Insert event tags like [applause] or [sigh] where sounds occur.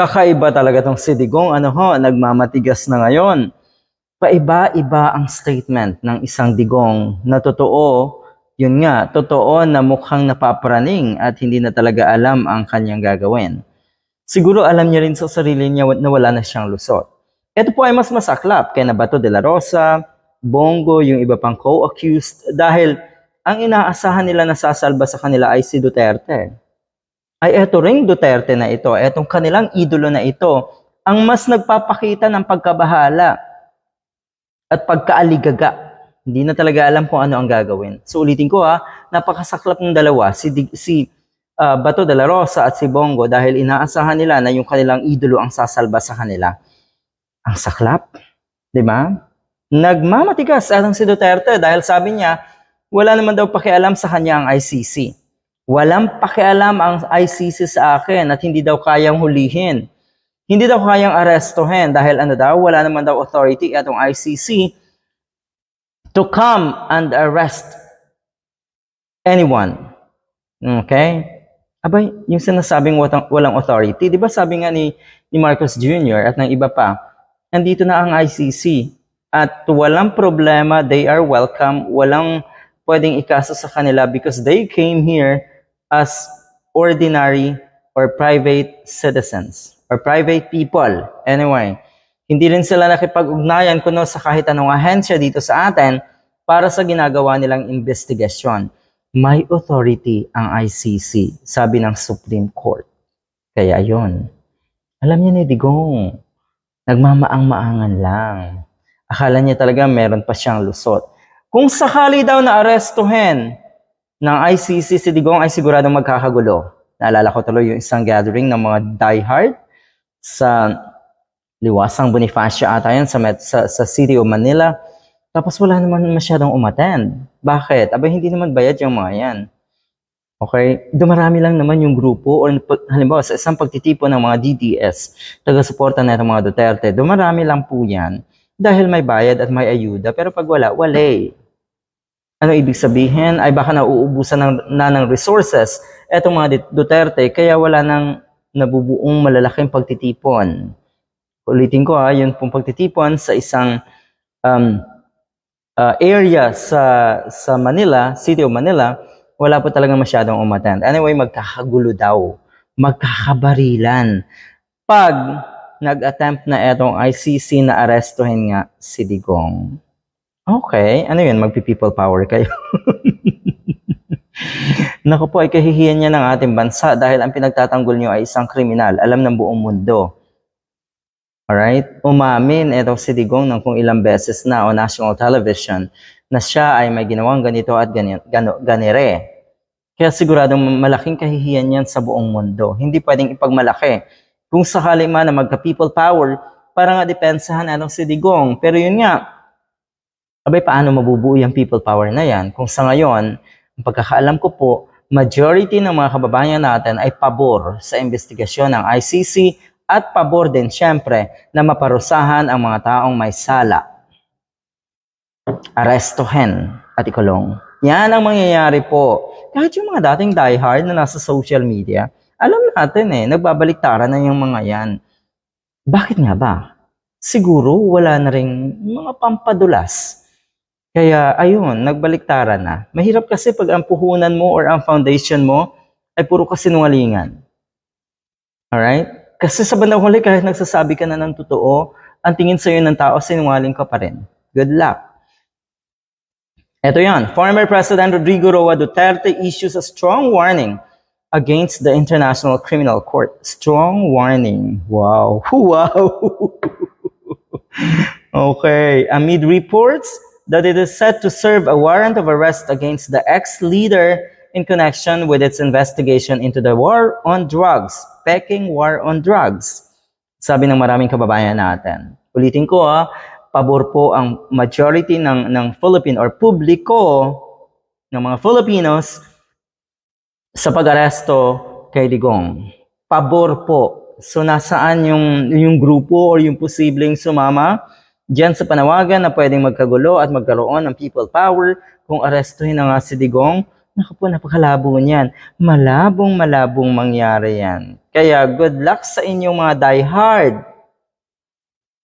Kakaiba talaga tong si Digong. Ano ho, nagmamatigas na ngayon. Paiba-iba ang statement ng isang Digong na totoo, yun nga, totoo na mukhang napapraning at hindi na talaga alam ang kanyang gagawin. Siguro alam niya rin sa sarili niya na wala na siyang lusot. Ito po ay mas masaklap kay Nabato de la Rosa, Bongo, yung iba pang co-accused dahil ang inaasahan nila na sasalba sa kanila ay si Duterte. Ay eto ring Duterte na ito, etong kanilang idolo na ito, ang mas nagpapakita ng pagkabahala at pagkaaligaga. Hindi na talaga alam kung ano ang gagawin. So ulitin ko ha, napakasaklap ng dalawa, si, si ah, Bato de la Rosa at si Bongo dahil inaasahan nila na yung kanilang idolo ang sasalba sa kanila. Ang saklap, di ba? Nagmamatigas atang si Duterte dahil sabi niya, wala naman daw pakialam sa kanya ang ICC. Walang pakialam ang ICC sa akin at hindi daw kayang hulihin. Hindi daw kayang arestuhin dahil ano daw, wala naman daw authority atong ICC to come and arrest anyone. Okay? Abay, yung sinasabing walang, walang authority, di ba sabi nga ni, ni Marcos Jr. at ng iba pa, nandito na ang ICC at walang problema, they are welcome, walang pwedeng ikaso sa kanila because they came here as ordinary or private citizens or private people. Anyway, hindi rin sila nakipag-ugnayan kuno sa kahit anong ahensya dito sa atin para sa ginagawa nilang investigasyon. May authority ang ICC, sabi ng Supreme Court. Kaya yon. Alam niya ni Digong, nagmamaang-maangan lang. Akala niya talaga meron pa siyang lusot. Kung sakali daw na arestuhin ng ICC si Digong ay siguradong magkakagulo. Naalala ko tuloy yung isang gathering ng mga diehard sa Liwasang Bonifacio ata yan sa, sa, sa City of Manila. Tapos wala naman masyadong umattend. Bakit? Aba, hindi naman bayad yung mga yan. Okay? Dumarami lang naman yung grupo or halimbawa sa isang pagtitipon ng mga DDS, taga-suporta na mga Duterte, dumarami lang po yan dahil may bayad at may ayuda. Pero pag wala, wala eh. Ano ibig sabihin? Ay baka nauubusan ng, na ng resources etong mga Duterte kaya wala nang nabubuong malalaking pagtitipon. Ulitin ko ha, yun pong pagtitipon sa isang um, uh, area sa sa Manila, City of Manila, wala po talaga masyadong umattend. Anyway, magkakagulo daw. Magkakabarilan. Pag nag-attempt na etong ICC na arestuhin nga si Digong. Okay, ano yun? Magpi-people power kayo. [laughs] Naku po, ay kahihiyan niya ng ating bansa dahil ang pinagtatanggol niyo ay isang kriminal. Alam ng buong mundo. Alright? Umamin itong si Digong ng kung ilang beses na o national television na siya ay may ginawang ganito at gani, gano, ganire. Kaya siguradong malaking kahihiyan yan sa buong mundo. Hindi pwedeng ipagmalaki. Kung sakali man na magka-people power, para nga depensahan anong si Digong. Pero yun nga, abay paano mabubuo yung people power na yan? Kung sa ngayon, ang pagkakaalam ko po, majority ng mga kababayan natin ay pabor sa investigasyon ng ICC at pabor din siyempre na maparusahan ang mga taong may sala. Arestohin at ikulong. Yan ang mangyayari po. Kahit yung mga dating diehard na nasa social media, alam natin eh, nagbabaliktaran na yung mga yan. Bakit nga ba? Siguro wala na rin mga pampadulas. Kaya ayun, nagbaliktaran na. Mahirap kasi pag ang puhunan mo or ang foundation mo ay puro kasinungalingan. Alright? Kasi sa bandang huli, kahit nagsasabi ka na ng totoo, ang tingin sa'yo ng tao, sinungaling ka pa rin. Good luck. Ito yan. Former President Rodrigo Roa Duterte issues a strong warning against the International Criminal Court. Strong warning. Wow. [laughs] Wow. [laughs] okay. Amid reports that it is set to serve a warrant of arrest against the ex-leader in connection with its investigation into the war on drugs, Peking War on Drugs. Sabi ng maraming kababayan natin. Ulitin ko ah, pabor po ang majority ng, ng Philippine or publiko ng mga Filipinos sa pag-aresto kay Digong. Pabor po. So nasaan yung, yung grupo or yung posibleng sumama Diyan sa panawagan na pwedeng magkagulo at magkaroon ng people power kung arestuhin na nga si Digong, naku po, napakalabo niyan. Malabong malabong mangyari yan. Kaya good luck sa inyong mga diehard